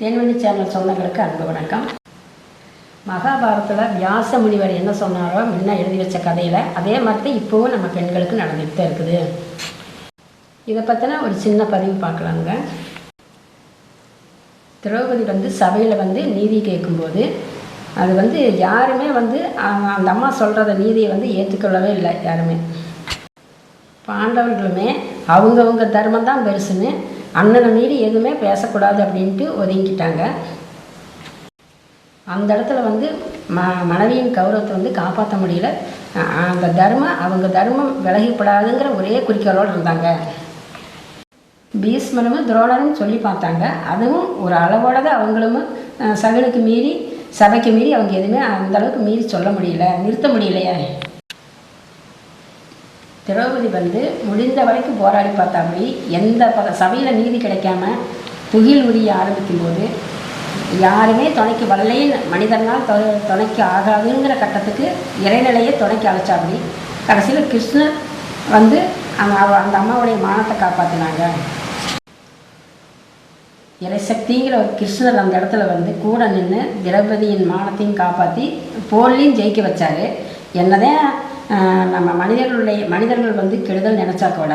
தேன்வெளி channel சொந்தங்களுக்கு அன்பு வணக்கம். மகாபாரதத்தில் வியாச முனிவர் என்ன சொன்னாரோ முன்ன எழுதி வச்ச கதையில் அதே மாதிரி தான் இப்போவும் நம்ம பெண்களுக்கு நடந்துகிட்டு தான் இருக்குது. இதை பற்றின ஒரு சின்ன பதிவு பார்க்கலாங்க. திரௌபதி வந்து சபையில் வந்து நீதி கேட்கும்போது அது வந்து யாருமே வந்து அந்த அம்மா சொல்கிறத நீதியை வந்து ஏற்றுக்கொள்ளவே இல்லை யாருமே. பாண்டவர்களுமே அவங்கவுங்க தர்மம் தான் பெருசுன்னு அண்ணனை மீறி எதுவுமே பேசக்கூடாது அப்படின்ட்டு ஒதுங்கிட்டாங்க. அந்த இடத்துல வந்து ம மனைவியின் கௌரவத்தை வந்து காப்பாற்ற முடியல. அந்த தர்மம் அவங்க தர்மம் விலகிப்படாதுங்கிற ஒரே குறிக்கோளோடு இருந்தாங்க. பீஸ்மனும் துரோணரும் சொல்லி பார்த்தாங்க. அதுவும் ஒரு அளவோட தான் அவங்களும் சகனுக்கு மீறி சபைக்கு மீறி அவங்க எதுவுமே அந்த அளவுக்கு மீறி சொல்ல முடியல நிறுத்த முடியலையே. திரௌபதி வந்து முடிந்த வரைக்கும் போராடி பார்த்தாபடி எந்த ப சபையில் நீதி கிடைக்காம துகில் உரிய ஆரம்பிக்கும் போது யாருமே துணைக்கு வரலையும் மனிதனால் தொ துணைக்கு ஆகாதுங்கிற கட்டத்துக்கு இறைநிலையை துணைக்கு அழைச்சாபடி கடைசியில் கிருஷ்ணர் வந்து அந்த அவ- அந்த அம்மாவுடைய மானத்தை காப்பாற்றினாங்க இறைசக்திங்கிற ஒரு கிருஷ்ணர் அந்த இடத்துல வந்து கூட நின்று திரௌபதியின் மானத்தையும் காப்பாற்றி போர்லையும் ஜெயிக்க வச்சார். என்னதான் நம்ம மனிதர்களுடைய மனிதர்கள் வந்து கெடுதல் நினச்சா கூட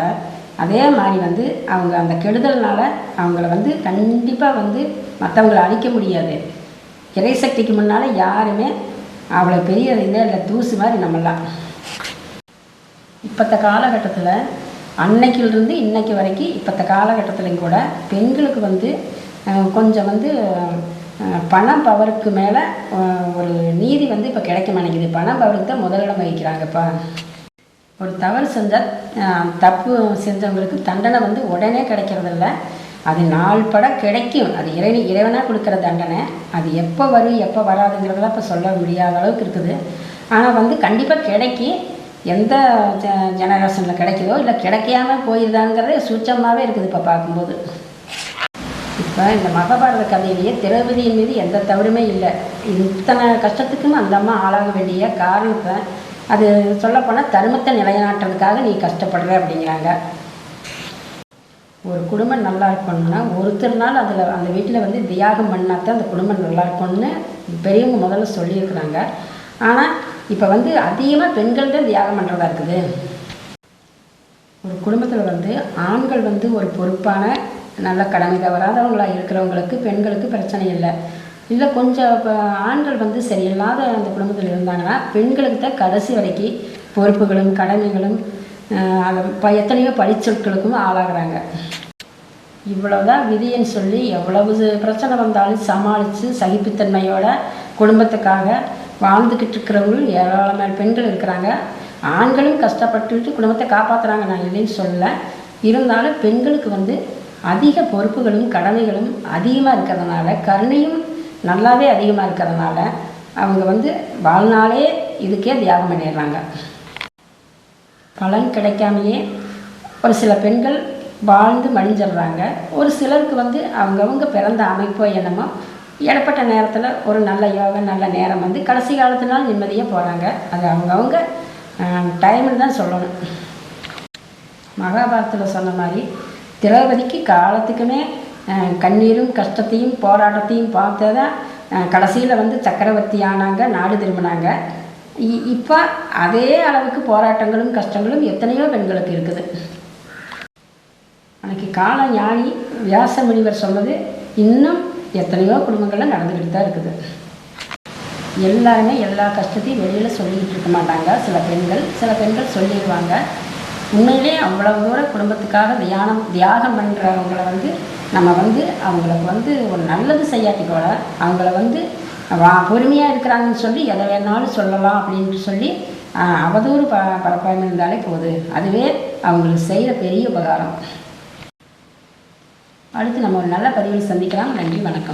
அதே மாதிரி வந்து அவங்க அந்த கெடுதல்னால் அவங்கள வந்து கண்டிப்பாக வந்து மற்றவங்கள அழிக்க முடியாது. இறைசக்திக்கு முன்னால் யாருமே அவ்வளோ பெரிய இதே இல்லை தூசு மாதிரி நம்மளாம் இப்போத்த காலகட்டத்தில் அன்னைக்கிலிருந்து இன்னைக்கு வரைக்கும் இப்போத்த காலகட்டத்துலையும் கூட பெண்களுக்கு வந்து கொஞ்சம் வந்து பணம் பவருக்கு மேலே ஒரு நீதி வந்து இப்போ கிடைக்க மாட்டேங்குது. பணம் பவருக்கு தான் முதலிடம் வகிக்கிறாங்கப்பா. ஒரு தவறு செஞ்சால் தப்பு செஞ்சவங்களுக்கு தண்டனை வந்து உடனே கிடைக்கிறதில்ல அது நாள் பட கிடைக்கும். அது இறை இறைவனாக கொடுக்குற தண்டனை. அது எப்போ வரும் எப்போ வராதுங்கிறதெல்லாம் இப்போ சொல்ல முடியாத அளவுக்கு இருக்குது. ஆனால் வந்து கண்டிப்பாக கிடைக்கி எந்த ஜெனரேஷனில் கிடைக்குதோ இல்லை கிடைக்காம போயிருதாங்கிறதே சுச்சமாகவே இருக்குது இப்போ பார்க்கும்போது. இப்போ இந்த மகாபாரத கதையிலேயே திரௌபதியின் மீது எந்த தவறுமே இல்லை. இத்தனை கஷ்டத்துக்கும் அந்த அம்மா ஆளாக வேண்டிய காரணத்தை அது சொல்லப்போனால் தர்மத்தை நிலைநாட்டுறதுக்காக நீ கஷ்டப்படுற அப்படிங்கிறாங்க. ஒரு குடும்பம் நல்லா இருக்கணும்னா ஒருத்தர் நாள் அதில் அந்த வீட்டில் வந்து தியாகம் பண்ணாதான் அந்த குடும்பம் நல்லா இருக்கணும்னு பெரியவங்க முதல்ல சொல்லியிருக்கிறாங்க. ஆனால் இப்போ வந்து அதிகமாக பெண்கள் தான் தியாகம் பண்ணுறதா இருக்குது. ஒரு குடும்பத்தில் வந்து ஆண்கள் வந்து ஒரு பொறுப்பான நல்ல கடமை தவறாதவங்களாக இருக்கிறவங்களுக்கு பெண்களுக்கு பிரச்சனை இல்லை. இல்லை கொஞ்சம் இப்போ ஆண்கள் வந்து சரியில்லாத அந்த குடும்பத்தில் இருந்தாங்கன்னா பெண்களுக்கு தான் கடைசி வரைக்கும் பொறுப்புகளும் கடமைகளும் இப்போ எத்தனையோ பழிச்சொற்களுக்கும் ஆளாகிறாங்க. இவ்வளவுதான் விதின்னு சொல்லி எவ்வளவு பிரச்சனை வந்தாலும் சமாளித்து சகிப்புத்தன்மையோட குடும்பத்துக்காக வாழ்ந்துக்கிட்டு இருக்கிறவங்களும் ஏராளமான பெண்கள் இருக்கிறாங்க. ஆண்களும் கஷ்டப்பட்டுட்டு குடும்பத்தை காப்பாற்றுறாங்க நான் இல்லைன்னு சொல்லலை. இருந்தாலும் பெண்களுக்கு வந்து அதிக பொறுப்புகளும் கடமைகளும் அதிகமாக இருக்கிறதுனால கருணையும் நல்லாவே அதிகமாக இருக்கிறதுனால அவங்க வந்து வாழ்நாளே இதுக்கே தியாகம் பண்ணிடுறாங்க. பலன் கிடைக்காமையே ஒரு சில பெண்கள் வாழ்ந்து மழிஞ்சிடுறாங்க ஒரு சிலருக்கு வந்து அவங்கவுங்க பிறந்த அமைப்போ என்னமோ இடப்பட்ட நேரத்தில் ஒரு நல்ல யோகா நல்ல நேரம் வந்து கடைசி காலத்தினால் நிம்மதியாக போகிறாங்க அது அவங்கவுங்க டைம்னு தான் சொல்லணும். மகாபாரத்தில் சொன்ன மாதிரி திரௌபதிக்கு காலத்துக்குமே கண்ணீரும் கஷ்டத்தையும் போராட்டத்தையும் பார்த்ததான் கடைசியில் வந்து சக்கரவர்த்தி ஆனாங்க நாடு திரும்பினாங்க. இ- இப்போ அதே அளவுக்கு போராட்டங்களும் கஷ்டங்களும் எத்தனையோ பெண்களுக்கு இருக்குது. அன்னைக்கு கால ஞானி வியாச முனிவர் சொன்னது இன்னும் எத்தனையோ குடும்பங்களில் நடந்துக்கிட்டு தான் இருக்குது. எல்லாருமே எல்லா கஷ்டத்தையும் வெளியில் சொல்லிக்கிட்டு இருக்க மாட்டாங்க. சில பெண்கள் சில பெண்கள் சொல்லிடுவாங்க. உண்மையிலே அவ்வளவு தூரம் குடும்பத்துக்காக தியானம் தியாகம் பண்ணுறவங்கள வந்து நம்ம வந்து அவங்களுக்கு வந்து ஒரு நல்லது செய்யாட்டி கூட அவங்கள வந்து வா பொறுமையாக இருக்கிறாங்கன்னு சொல்லி எதை வேணாலும் சொல்லலாம் அப்படின்ட்டு சொல்லி அவதூறு ப பரப்பாமல் இருந்தாலே போதும் அதுவே அவங்களுக்கு செய்கிற பெரிய உபகாரம். அடுத்து நம்ம ஒரு நல்ல பதிவில் சந்திக்கலாம். நன்றி வணக்கம்.